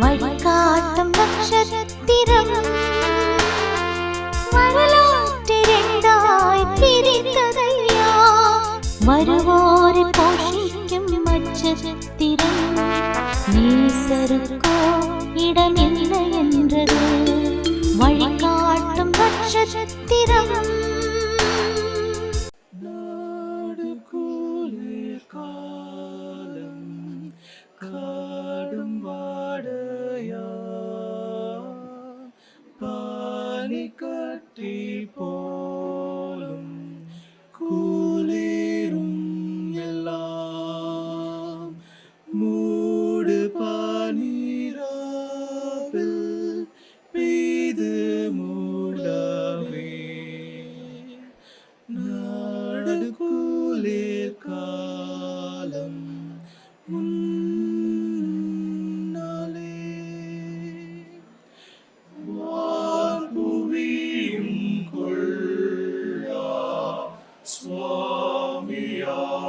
வழிகாட்டும் நட்சத்திரம். வரலாற்றிரண்டாய் பிரிந்ததையா? வருவோரை போஷிக்கும் நட்சத்திரம். நேசருக்கோ இடமில்லை என்றது. வழிகாட்டும் நட்சத்திரம். good people.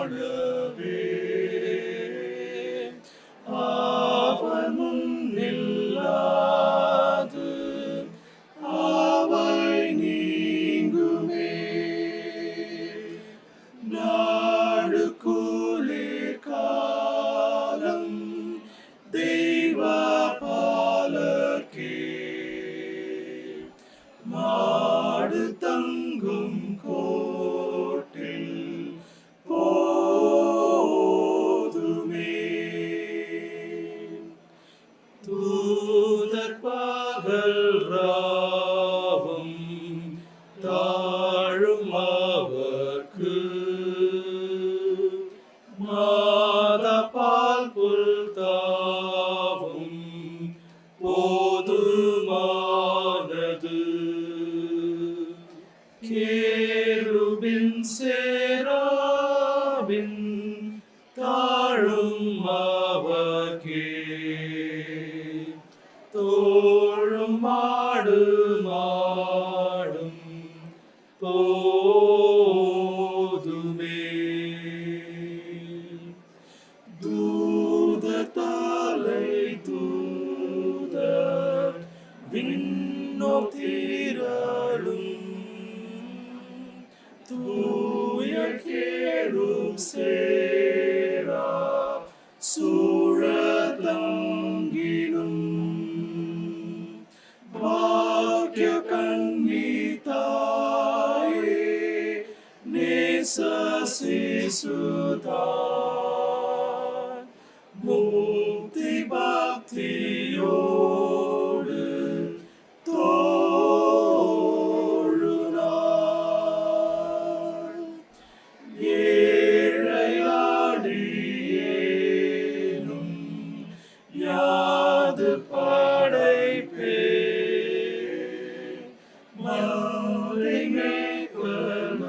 honor. Cherubim seraphim தாழும் அவர்க்கே தோழும் மாடு மாடும் போதுமே. தூத தலை தூத விண்ணோ தீரலும் தூய கேடும் சேரா சூழதங்கினும் பாக்கிய கண்ணி தாயே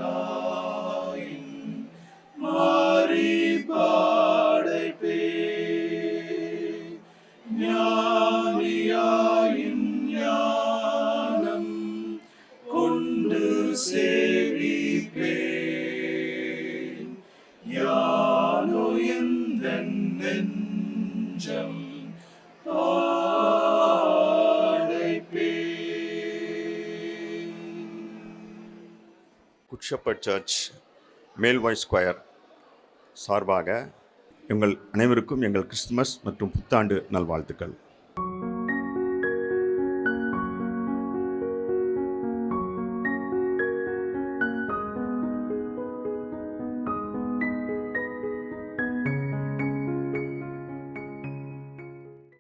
மலைமேற்கலாயின் மாறி படைப்பே ஞானியாயின் ஞானம் கொண்டு சேவிப்பே யானோ எந்த நெஞ்சம் குட் சர்ச் மேல்வாய் ஸ்கொயர் சார்பாக எங்கள் அனைவருக்கும் எங்கள் கிறிஸ்துமஸ் மற்றும் புத்தாண்டு நல்வாழ்த்துக்கள்.